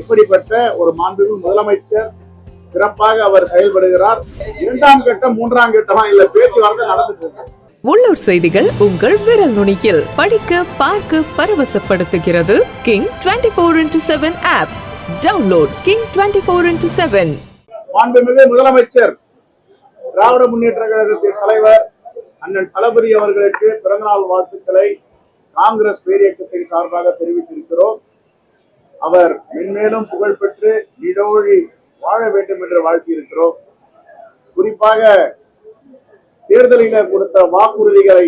இப்படிப்பட்ட ஒரு மாண்புமிகு முதலமைச்சர் சிறப்பாக அவர் செயல்படுகிறார். இரண்டாம் கட்டம் மூன்றாம் கட்டமா இல்ல பேச்சுவார்த்தை நடந்துட்டு இருக்கு. உள்ளூர் செய்திகள் உங்கள் விரல் நுனியில். படிக்க பார்க்க பரவசப்படுத்துகிறது King twenty four into seven app download King twenty four into seven மாண்புமிகு முதலமைச்சர் திராவிட முன்னேற்ற கழகத்தின் தலைவர் அண்ணன் தளபதி அவர்களுக்கு பிறந்தநாள் வாழ்த்துக்களை காங்கிரஸ் பேரியக்கத்தின் சார்பாக தெரிவித்திருக்கிறோம். அவர் மென்மேலும் புகழ்பெற்று இடோழி வாழ வேண்டும் என்று வாழ்த்தியிருக்கிறோம் குறிப்பாக தேர்தலில கொடுத்த வாக்குறுதிகளை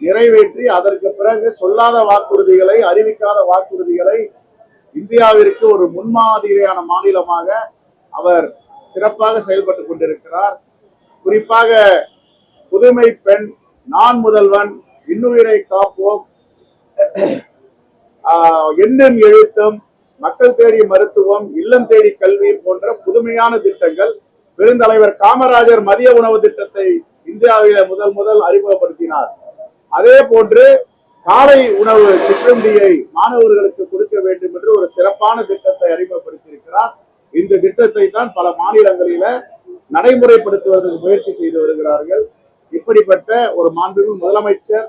நிறைவேற்றி அதற்கு பிறகு சொல்லாத வாக்குறுதிகளை அறிவிக்காத வாக்குறுதிகளை இந்தியாவிற்கு ஒரு முன்மாதிரியான மாநிலமாக அவர் சிறப்பாக செயல்பட்டு கொண்டிருக்கிறார். குறிப்பாக புதுமை பெண் நான் முதல்வன் இன்னுயிரை காப்போம். ஆஹ், எண்ணம் எழுத்தும் மக்கள் தேடி மருத்துவம் இல்லம் தேடி கல்வி போன்ற புதுமையான திட்டங்கள் பெருந்தலைவர் காமராஜர் மதிய உணவு திட்டத்தை இந்தியாவில முதல் முதல் அறிமுகப்படுத்தினார். அதே போன்று காலை உணவு சிற்றுண்டியை மாணவர்களுக்கு கொடுக்க வேண்டும் என்று ஒரு சிறப்பான திட்டத்தை அறிமுகப்படுத்தியிருக்கிறார். இந்த திட்டத்தை தான் பல மாநிலங்களில நடைமுறைப்படுத்துவதற்கு முயற்சி செய்து வருகிறார்கள். இப்படிப்பட்ட ஒரு மாண்புமிகு முதலமைச்சர்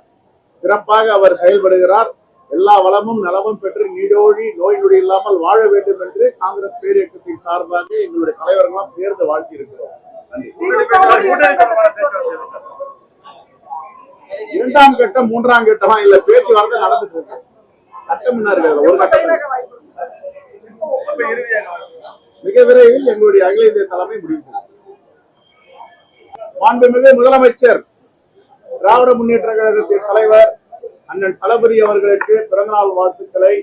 சிறப்பாக அவர் செயல்படுகிறார். எல்லா வளமும் நலமும் பெற்று நீடோழி நோய் நொடி இல்லாமல் வாழ வேண்டும் என்று காங்கிரஸ் பேரியக்கத்தின் சார்பாக எங்களுடைய தலைவர்களாம் சேர்ந்து வாழ்த்தி இருக்கிறோம் இரண்டாம் கட்டம் மூன்றாம் கட்டமா? இல்ல பேச்சுவார்த்தை நடந்துட்டு இருக்கு. கட்டம் என்ன இருக்கு ஒரு கட்டம் மிக விரைவில் எங்களுடைய அகில இந்திய தலைமை முடிவு செய்யும். மாண்புமிகு முதலமைச்சர் திராவிட முன்னேற்ற கழகத்தின் தலைவர் அண்ணன் தளபதி அவர்களுக்கு பிறந்தநாள் வாழ்த்துக்களை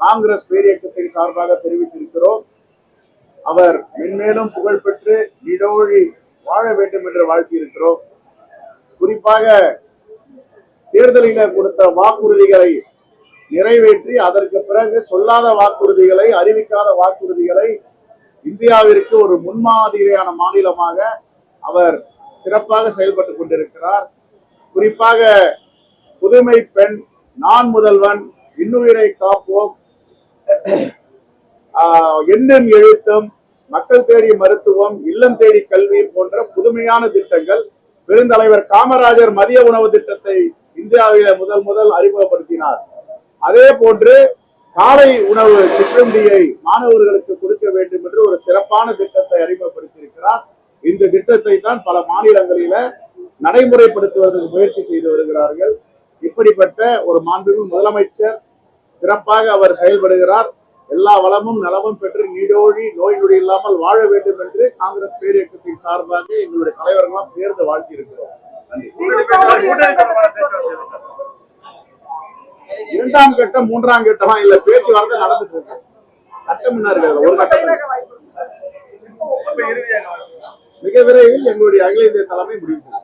காங்கிரஸ் பேரியக்கத்தின் சார்பாக தெரிவித்திருக்கிறோம். அவர் மென்மேலும் புகழ்பெற்று இடோழி வாழ வேண்டும் என்று வாழ்த்தியிருக்கிறோம். குறிப்பாக தேர்தலில கொடுத்த வாக்குறுதிகளை நிறைவேற்றி அதற்கு பிறகு சொல்லாத வாக்குறுதிகளை அறிவிக்காத வாக்குறுதிகளை இந்தியாவிற்கு ஒரு முன்மாதிரியான மாநிலமாக அவர் சிறப்பாக செயல்பட்டு கொண்டிருக்கிறார். குறிப்பாக புதுமை பெண் நான் முதல்வன் இன்னுயிரை காப்போம். ஆஹ், எழுத்தும் மக்கள் தேடி மருத்துவம் இல்லம் தேடி கல்வி போன்ற புதுமையான திட்டங்கள். பெருந்தலைவர் காமராஜர் மதிய உணவு திட்டத்தை இந்தியாவில முதல் முதல் அறிமுகப்படுத்தினார். அதே போன்று காலை உணவு சிற்றுண்டியை மாணவர்களுக்கு கொடுக்க வேண்டும் என்று ஒரு சிறப்பான திட்டத்தை அறிமுகப்படுத்தியிருக்கிறார். இந்த திட்டத்தை தான் பல மாநிலங்களில நடைமுறைப்படுத்துவதற்கு முயற்சி செய்து வருகிறார்கள். இப்படிப்பட்ட ஒரு மாண்புமிகு முதலமைச்சர் சிறப்பாக அவர் செயல்படுகிறார். எல்லா வளமும் நலமும் பெற்று நீடோழி நோய் நொடி இல்லாமல் வாழ வேண்டும் என்று காங்கிரஸ் பேரியக்கத்தின் சார்பாக எங்களுடைய தலைவர்களாம் சேர்ந்து வாழ்த்தியிருக்கிறோம். நன்றி. இரண்டாம் கட்டம் மூன்றாம் கட்டமா? இல்ல பேச்சுவார்த்தை நடந்துட்டு இருக்கு. கட்டம் என்ன இருக்கு? ஒரு கட்டம். மிக விரைவில் எங்களுடைய அகில இந்திய தலைமை முடிவு செய்யும்.